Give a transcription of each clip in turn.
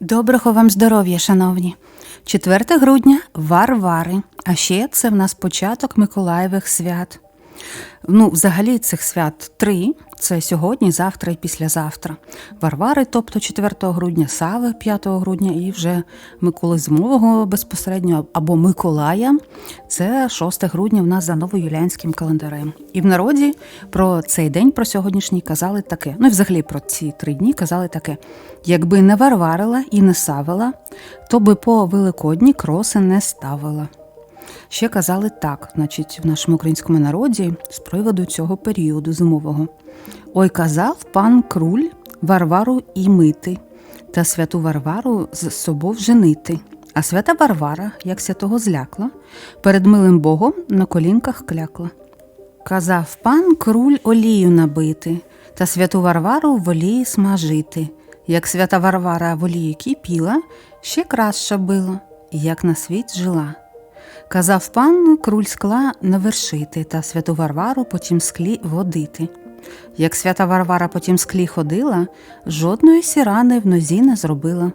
Доброго вам здоров'я, шановні. 4 грудня Варвари. А ще це в нас початок Миколаєвих свят. Ну, взагалі цих свят три: це сьогодні, завтра і післязавтра. Варвари, тобто 4 грудня, Сави 5 грудня і вже Миколи Зимового безпосередньо або Миколая. Це 6 грудня в нас за новоюліанським календарем. І в народі про цей день, про сьогоднішній казали таке. Ну і взагалі про ці три дні казали таке: якби не варварила і не савила, то би по Великодні кроси не ставила. Ще казали так, значить, в нашому українському народі з приводу цього періоду зимового. Ой, казав пан круль Варвару і мити, та святу Варвару з собою женити. А свята Варвара, як святого злякла, перед милим Богом на колінках клякла. Казав пан круль олію набити, та святу Варвару в олії смажити. Як свята Варвара в олії кипіла, ще краща била, як на світ жила. Казав пан круль скла навершити та святу Варвару потім склі водити. Як свята Варвара потім склі ходила, жодної сірани в нозі не зробила.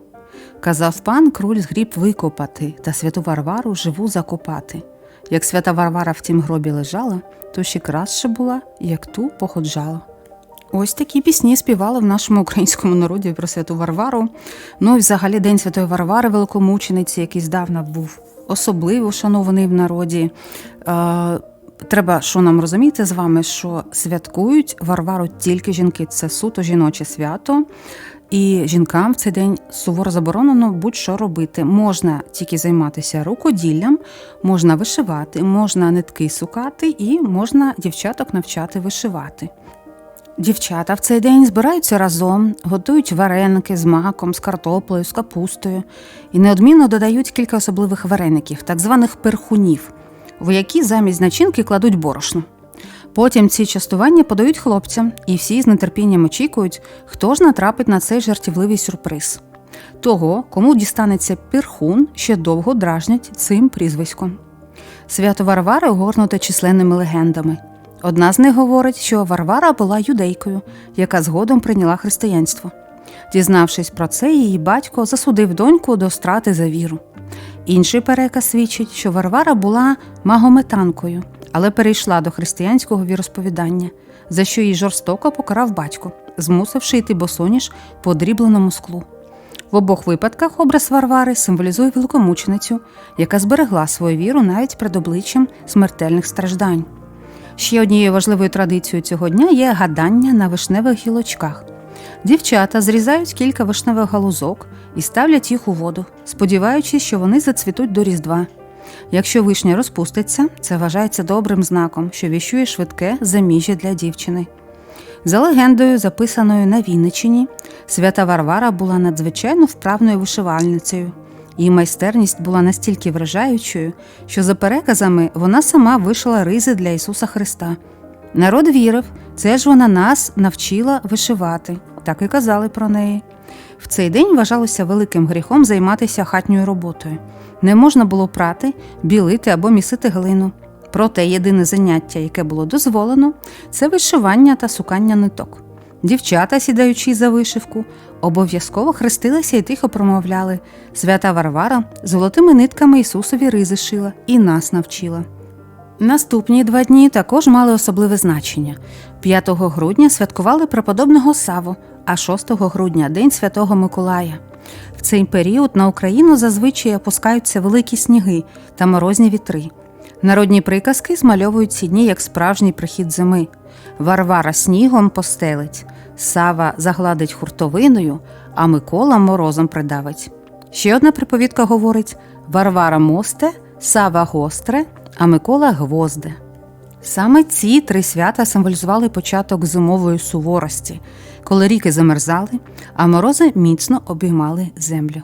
Казав пан круль згріб викопати та святу Варвару живу закопати. Як свята Варвара в тім гробі лежала, то ще краще була, як ту походжала. Ось такі пісні співали в нашому українському народі про святу Варвару. Ну і взагалі День Святої Варвари, великомучениці, який здавна був особливо шанований в народі. Е, Треба, що нам розуміти з вами, що святкують Варвару тільки жінки. Це суто жіноче свято. І жінкам в цей день суворо заборонено будь-що робити. Можна тільки займатися рукоділлям, можна вишивати, можна нитки сукати і можна дівчаток навчати вишивати. Дівчата в цей день збираються разом, готують вареники з маком, з картоплею, з капустою і неодмінно додають кілька особливих вареників, так званих перхунів, в які замість начинки кладуть борошно. Потім ці частування подають хлопцям, і всі з нетерпінням очікують, хто ж натрапить на цей жартівливий сюрприз. Того, кому дістанеться перхун, ще довго дражнять цим прізвиськом. Свято Варвари огорнуте численними легендами. Одна з них говорить, що Варвара була юдейкою, яка згодом прийняла християнство. Дізнавшись про це, її батько засудив доньку до страти за віру. Інший переказ свідчить, що Варвара була магометанкою, але перейшла до християнського віросповідання, за що її жорстоко покарав батько, змусивши йти босоніж по дрібленому склу. В обох випадках образ Варвари символізує великомученицю, яка зберегла свою віру навіть перед обличчям смертельних страждань. Ще однією важливою традицією цього дня є гадання на вишневих гілочках. Дівчата зрізають кілька вишневих галузок і ставлять їх у воду, сподіваючись, що вони зацвітуть до Різдва. Якщо вишня розпуститься, це вважається добрим знаком, що віщує швидке заміжжя для дівчини. За легендою, записаною на Вінничині, свята Варвара була надзвичайно вправною вишивальницею. Її майстерність була настільки вражаючою, що за переказами вона сама вишила ризи для Ісуса Христа. Народ вірив, це ж вона нас навчила вишивати, так і казали про неї. В цей день вважалося великим гріхом займатися хатньою роботою. Не можна було прати, білити або місити глину. Проте єдине заняття, яке було дозволено, це вишивання та сукання ниток. Дівчата, сідаючи за вишивку, обов'язково хрестилися і тихо промовляли Свята Варвара золотими нитками Ісусові ризи шила і нас навчила. Наступні два дні також мали особливе значення. 5 грудня святкували преподобного Саву, а 6 грудня День Святого Миколая. В цей період на Україну зазвичай опускаються великі сніги та морозні вітри. Народні приказки змальовують ці дні як справжній прихід зими. Варвара снігом постелить, Сава загладить хуртовиною, а Микола морозом придавить. Ще одна приповідка говорить: Варвара мосте, Сава гостре, а Микола гвозде. Саме ці три свята символізували початок зимової суворості, коли ріки замерзали, а морози міцно обіймали землю.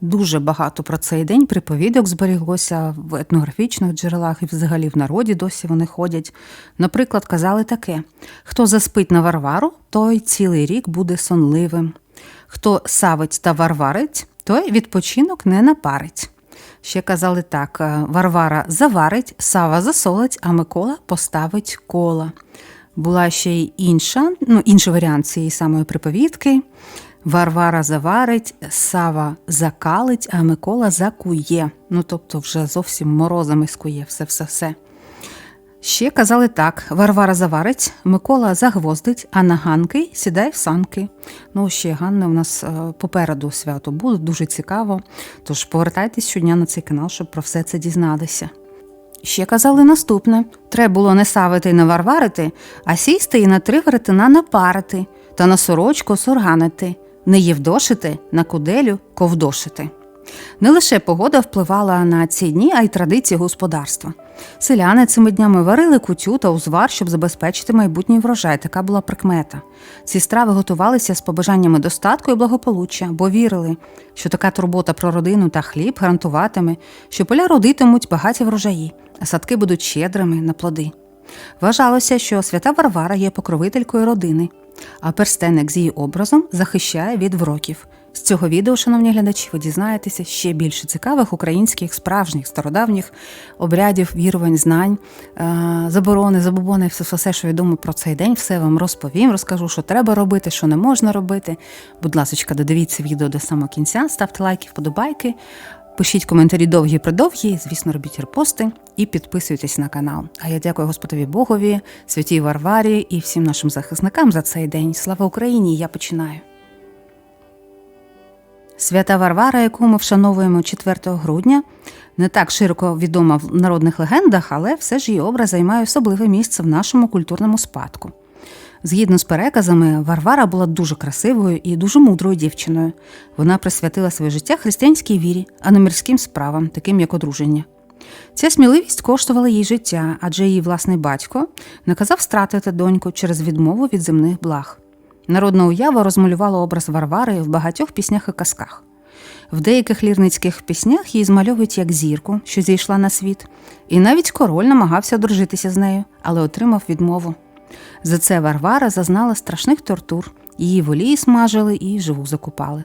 Дуже багато про цей день приповідок зберіглося в етнографічних джерелах і взагалі в народі досі вони ходять. Наприклад, казали таке: хто заспить на Варвару, той цілий рік буде сонливим. Хто савить та варварить, той відпочинок не напарить. Ще казали так: е, Варвара заварить, Сава засолить, а Микола поставить кола. Була ще й інша, ну, інший варіант цієї самої приповідки. Варвара заварить, Сава закалить, а Микола закує. Ну, тобто, вже зовсім морозами скує все-все-все. Ще казали так: Варвара заварить, Микола загвоздить, а на ганки сідай в санки. Ну, ще Ганни у нас е, попереду свято буде, дуже цікаво. Тож повертайтесь щодня на цей канал, щоб про все це дізнатися. Ще казали наступне: треба було не савити і не варварити, а сісти і на три веретена напарити, та на сорочку сурганити, не євдошити, на куделю ковдошити. Не лише погода впливала на ці дні, а й традиції господарства. Селяни цими днями варили кутю та узвар, щоб забезпечити майбутній врожай. Така була прикмета. Ці страви готувалися з побажаннями достатку і благополуччя, бо вірили, що така турбота про родину та хліб гарантуватиме, що поля родитимуть багаті врожаї, а садки будуть щедрими на плоди. Вважалося, що свята Варвара є покровителькою родини, а перстенник з її образом захищає від вроків. З цього відео, шановні глядачі, ви дізнаєтеся ще більше цікавих українських справжніх стародавніх обрядів, вірувань, знань, е, заборони, забобони, все, все, що відомо про цей день, все вам розповім, розкажу, що треба робити, що не можна робити. Будь ласка, додивіться відео до самого кінця, ставте лайки, вподобайки. Пишіть коментарі довгі придовгі, звісно, робіть репости і підписуйтесь на канал. А я дякую Господові Богові, святій Варварі і всім нашим захисникам за цей день. Слава Україні! Я починаю. Свята Варвара, яку ми вшановуємо 4 грудня, не так широко відома в народних легендах, але все ж її образ займає особливе місце в нашому культурному спадку. Згідно з переказами, Варвара була дуже красивою і дуже мудрою дівчиною. Вона присвятила своє життя християнській вірі, а не мирським справам, таким як одруження. Ця сміливість коштувала їй життя, адже її власний батько наказав стратити доньку через відмову від земних благ. Народна уява розмалювала образ Варвари в багатьох піснях і казках. В деяких лірницьких піснях її змальовують як зірку, що зійшла на світ, і навіть король намагався одружитися з нею, але отримав відмову. За це Варвара зазнала страшних тортур, її волії смажили і живу закупали.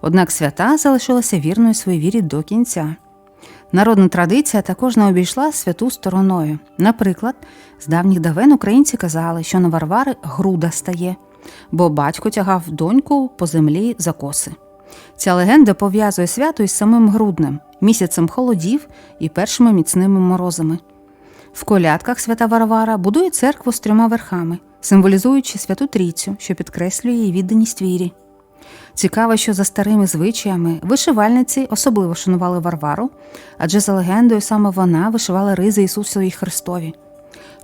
Однак свята залишилася вірною своїй вірі до кінця. Народна традиція також не обійшла святу стороною. Наприклад, з давніх давен українці казали, що на Варвари груда стає, бо батько тягав доньку по землі за коси. Ця легенда пов'язує свято із самим груднем, місяцем холодів і першими міцними морозами. В колядках свята Варвара будує церкву з трьома верхами, символізуючи святу трійцю, що підкреслює її відданість вірі. Цікаво, що за старими звичаями вишивальниці особливо шанували Варвару, адже за легендою саме вона вишивала ризи Ісусові Христові.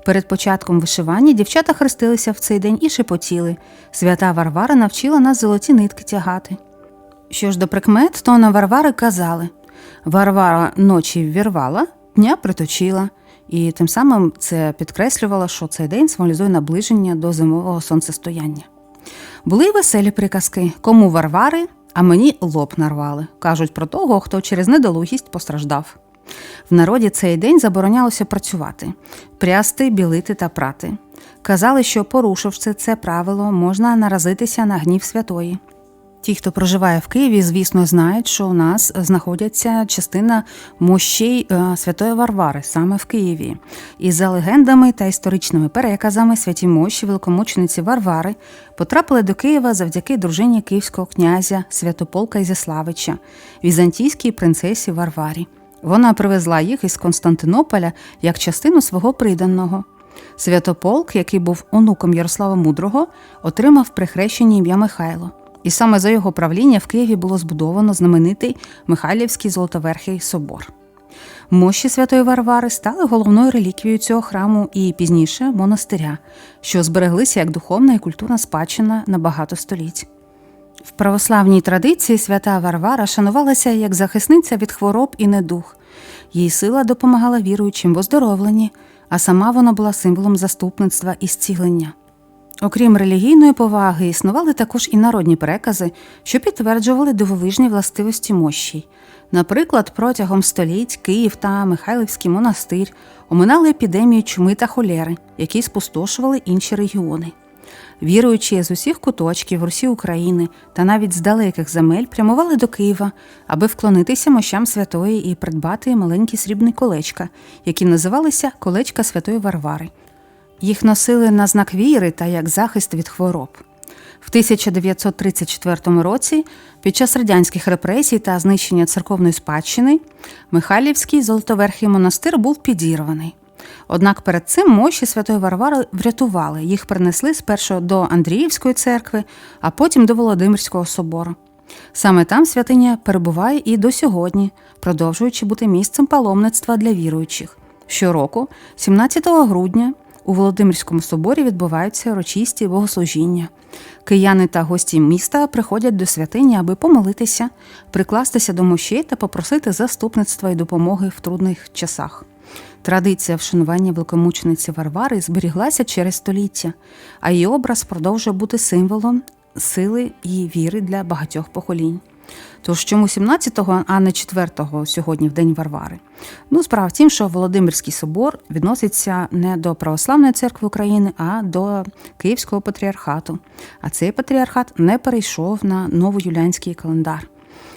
Перед початком вишивання дівчата хрестилися в цей день і шепотіли. Свята Варвара навчила нас золоті нитки тягати. Що ж до прикмет, то на Варвари казали Варвара ночі ввірвала, дня приточила, і тим самим це підкреслювало, що цей день символізує наближення до зимового сонцестояння. Були й веселі приказки кому Варвари, а мені лоб нарвали. кажуть про того, хто через недолугість постраждав. В народі цей день заборонялося працювати, прясти, білити та прати. Казали, що, порушивши це правило, можна наразитися на гнів святої. Ті, хто проживає в Києві, звісно, знають, що у нас знаходяться частина мощей е, Святої Варвари саме в Києві. І за легендами та історичними переказами святі мощі великомучениці Варвари потрапили до Києва завдяки дружині київського князя Святополка Ізяславича, візантійській принцесі Варварі. Вона привезла їх із Константинополя як частину свого приданого. Святополк, який був онуком Ярослава Мудрого, отримав при хрещенні ім'я Михайло. І саме за його правління в Києві було збудовано знаменитий Михайлівський Золотоверхий собор. Мощі Святої Варвари стали головною реліквією цього храму і пізніше монастиря, що збереглися як духовна і культурна спадщина на багато століть. В православній традиції свята Варвара шанувалася як захисниця від хвороб і недух. Її сила допомагала віруючим в оздоровленні, а сама вона була символом заступництва і зцілення. Окрім релігійної поваги, існували також і народні перекази, що підтверджували дивовижні властивості мощій. Наприклад, протягом століть Київ та Михайлівський монастир оминали епідемію чуми та холери, які спустошували інші регіони. Віруючі з усіх куточків Русі України та навіть з далеких земель прямували до Києва, аби вклонитися мощам святої і придбати маленькі срібні колечка, які називалися колечка святої Варвари. Їх носили на знак віри та як захист від хвороб. В 1934 році, під час радянських репресій та знищення церковної спадщини, Михайлівський Золотоверхий монастир був підірваний. Однак перед цим мощі Святої Варвари врятували. Їх принесли спершу до Андріївської церкви, а потім до Володимирського собору. Саме там святиня перебуває і до сьогодні, продовжуючи бути місцем паломництва для віруючих. Щороку, 17 грудня, у Володимирському соборі відбуваються урочисті богослужіння. Кияни та гості міста приходять до святині, аби помолитися, прикластися до мощей та попросити заступництва і допомоги в трудних часах. Традиція вшанування великомучениці Варвари зберіглася через століття, а її образ продовжує бути символом сили і віри для багатьох поколінь. Тож чому 17-го, а не 4-го сьогодні в День Варвари? Ну, справа в тім, що Володимирський собор відноситься не до Православної церкви України, а до Київського патріархату. А цей патріархат не перейшов на новоюлянський календар.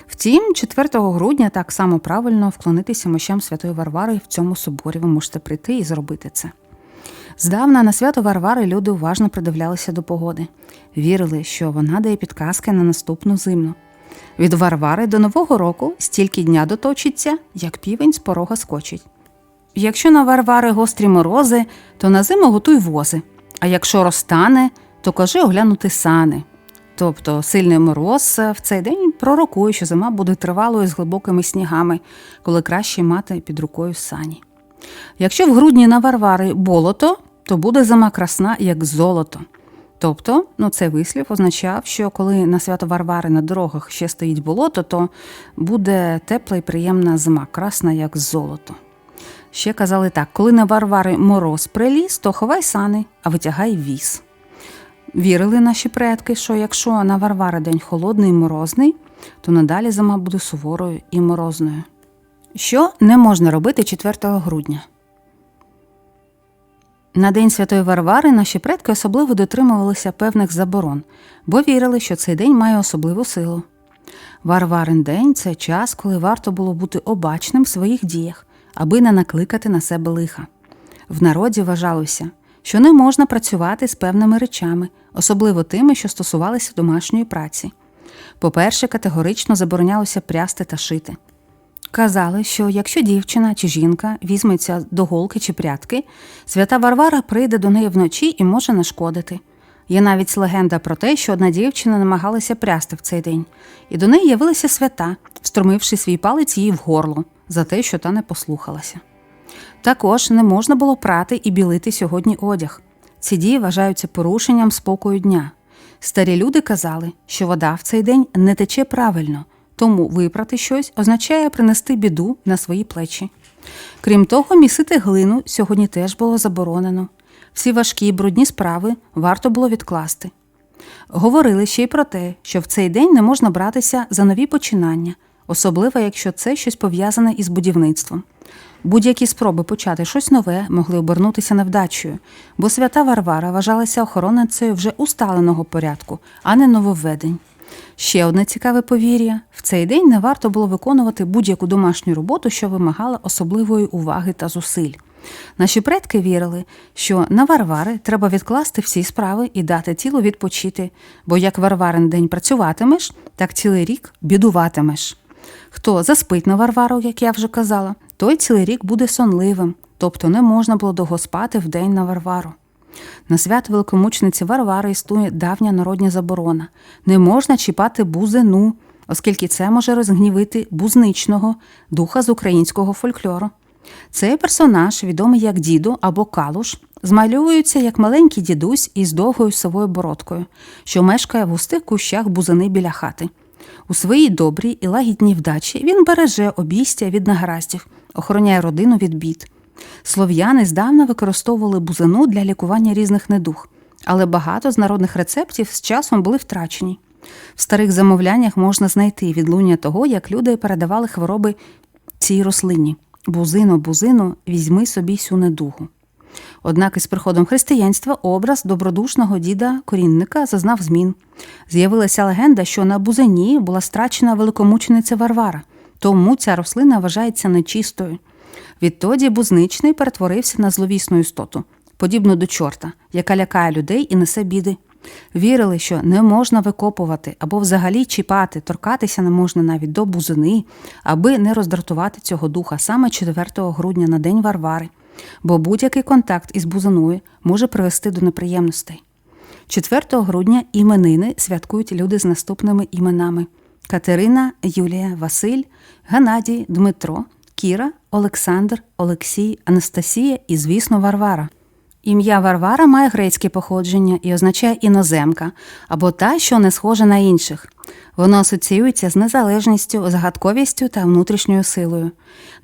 Втім, 4 грудня так само правильно вклонитися мощам Святої Варвари в цьому соборі. Ви можете прийти і зробити це. Здавна на свято Варвари люди уважно придивлялися до погоди, вірили, що вона дає підказки на наступну зимну. Від Варвари до Нового року стільки дня доточиться, як півень з порога скочить. Якщо на Варвари гострі морози, то на зиму готуй вози, а якщо розтане, то кажи оглянути сани. Тобто сильний мороз в цей день пророкує, що зима буде тривалою з глибокими снігами, коли краще мати під рукою сані. Якщо в грудні на Варвари болото, то буде зима красна, як золото. Тобто, ну цей вислів означав, що коли на свято Варвари на дорогах ще стоїть болото, то буде тепла і приємна зима, красна, як золото. Ще казали так: коли на Варвари мороз приліз, то ховай сани, а витягай віз. Вірили наші предки, що якщо на Варвари день холодний і морозний, то надалі зима буде суворою і морозною. Що не можна робити 4 грудня? На День Святої Варвари наші предки особливо дотримувалися певних заборон, бо вірили, що цей день має особливу силу. Варварин день це час, коли варто було бути обачним в своїх діях, аби не накликати на себе лиха. В народі вважалося, що не можна працювати з певними речами, особливо тими, що стосувалися домашньої праці. По-перше, категорично заборонялося прясти та шити. Казали, що якщо дівчина чи жінка візьметься до голки чи прятки, свята Варвара прийде до неї вночі і може нашкодити. Є навіть легенда про те, що одна дівчина намагалася прясти в цей день, і до неї явилася свята, встромивши свій палець їй в горло за те, що та не послухалася. Також не можна було прати і білити сьогодні одяг. Ці дії вважаються порушенням спокою дня. Старі люди казали, що вода в цей день не тече правильно, тому випрати щось означає принести біду на свої плечі. Крім того, місити глину сьогодні теж було заборонено. Всі важкі і брудні справи варто було відкласти. Говорили ще й про те, що в цей день не можна братися за нові починання, особливо якщо це щось пов'язане із будівництвом. Будь-які спроби почати щось нове могли обернутися невдачею, бо свята Варвара вважалася охоронницею вже усталеного порядку, а не нововведень. Ще одне цікаве повір'я: в цей день не варто було виконувати будь-яку домашню роботу, що вимагала особливої уваги та зусиль. Наші предки вірили, що на Варвари треба відкласти всі справи і дати тілу відпочити, бо як Варварин день працюватимеш, так цілий рік бідуватимеш. Хто заспить на Варвару, як я вже казала, той цілий рік буде сонливим, тобто не можна було довго спати в день на Варвару. На свят великомучниці Варвари існує давня народня заборона не можна чіпати бузину, оскільки це може розгнівити бузничного духа з українського фольклору. Цей персонаж, відомий як діду або калуш, змальовується як маленький дідусь із довгою совою бородкою, що мешкає в густих кущах бузини біля хати. У своїй добрій і лагідній вдачі він береже обійстя від негараздів, охороняє родину від бід. Слов'яни здавна використовували бузину для лікування різних недуг, але багато з народних рецептів з часом були втрачені. В старих замовляннях можна знайти відлуння того, як люди передавали хвороби цій рослині. Бузино, бузино, візьми собі сю недугу. Однак із приходом християнства образ добродушного діда корінника зазнав змін. З'явилася легенда, що на бузині була страчена великомучениця Варвара, тому ця рослина вважається нечистою. Відтоді бузничний перетворився на зловісну істоту, подібну до чорта, яка лякає людей і несе біди. Вірили, що не можна викопувати або взагалі чіпати, торкатися не можна навіть до бузини, аби не роздратувати цього духа саме 4 грудня на день Варвари, бо будь-який контакт із бузиною може привести до неприємностей. 4 грудня іменини святкують люди з наступними іменами: Катерина, Юлія, Василь, Геннадій, Дмитро, Кіра, Олександр, Олексій, Анастасія і, звісно, Варвара. Ім'я Варвара має грецьке походження і означає іноземка або та, що не схожа на інших. Воно асоціюється з незалежністю, загадковістю та внутрішньою силою.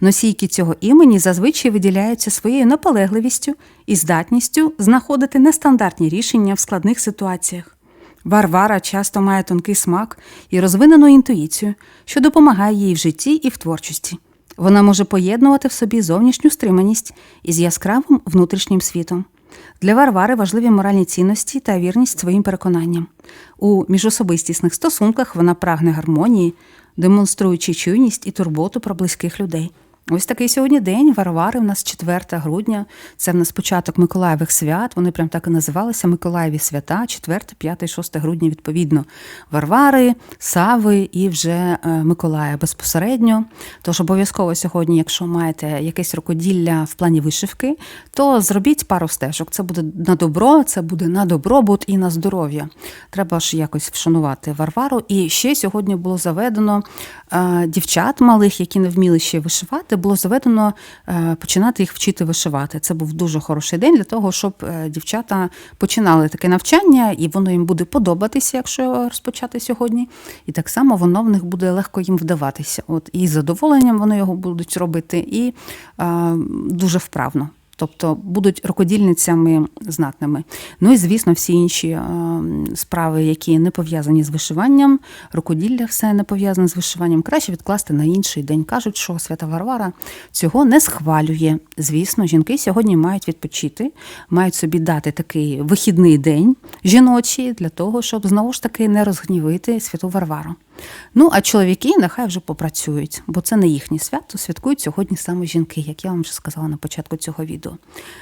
Носійки цього імені зазвичай виділяються своєю наполегливістю і здатністю знаходити нестандартні рішення в складних ситуаціях. Варвара часто має тонкий смак і розвинену інтуїцію, що допомагає їй в житті і в творчості. Вона може поєднувати в собі зовнішню стриманість із яскравим внутрішнім світом. Для Варвари важливі моральні цінності та вірність своїм переконанням. У міжособистісних стосунках вона прагне гармонії, демонструючи чуйність і турботу про близьких людей. Ось такий сьогодні день Варвари. В нас 4 грудня. Це в нас початок Миколаєвих свят. Вони прям так і називалися Миколаєві свята, 4, 5, 6 грудня, відповідно. Варвари, Сави і вже е, Миколая безпосередньо. Тож обов'язково сьогодні, якщо маєте якесь рукоділля в плані вишивки, то зробіть пару стежок. Це буде на добро, це буде на добробут і на здоров'я. Треба ж якось вшанувати Варвару. І ще сьогодні було заведено е, дівчат малих, які не вміли ще вишивати, було заведено е, починати їх вчити вишивати. Це був дуже хороший день для того, щоб е, дівчата починали таке навчання, і воно їм буде подобатися, якщо розпочати сьогодні. І так само воно в них буде легко їм вдаватися. От і з задоволенням вони його будуть робити, і е, дуже вправно. Тобто будуть рукодільницями знатними. Ну і звісно, всі інші е, справи, які не пов'язані з вишиванням, рукоділля все не пов'язане з вишиванням, краще відкласти на інший день. Кажуть, що свята Варвара цього не схвалює. Звісно, жінки сьогодні мають відпочити, мають собі дати такий вихідний день жіночий для того, щоб знову ж таки не розгнівити святу Варвару. Ну, а чоловіки нехай вже попрацюють, бо це не їхнє свято, святкують сьогодні саме жінки, як я вам вже сказала на початку цього відео.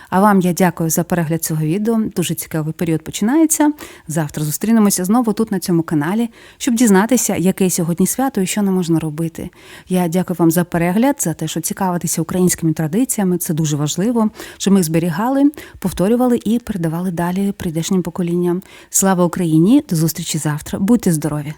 А вам я дякую за перегляд цього відео. Дуже цікавий період починається. Завтра зустрінемося знову тут на цьому каналі, щоб дізнатися, яке сьогодні свято і що не можна робити. Я дякую вам за перегляд, за те, що цікавитеся українськими традиціями. Це дуже важливо, що ми зберігали, повторювали і передавали далі прийдешнім поколінням. Слава Україні! До зустрічі завтра. Будьте здорові!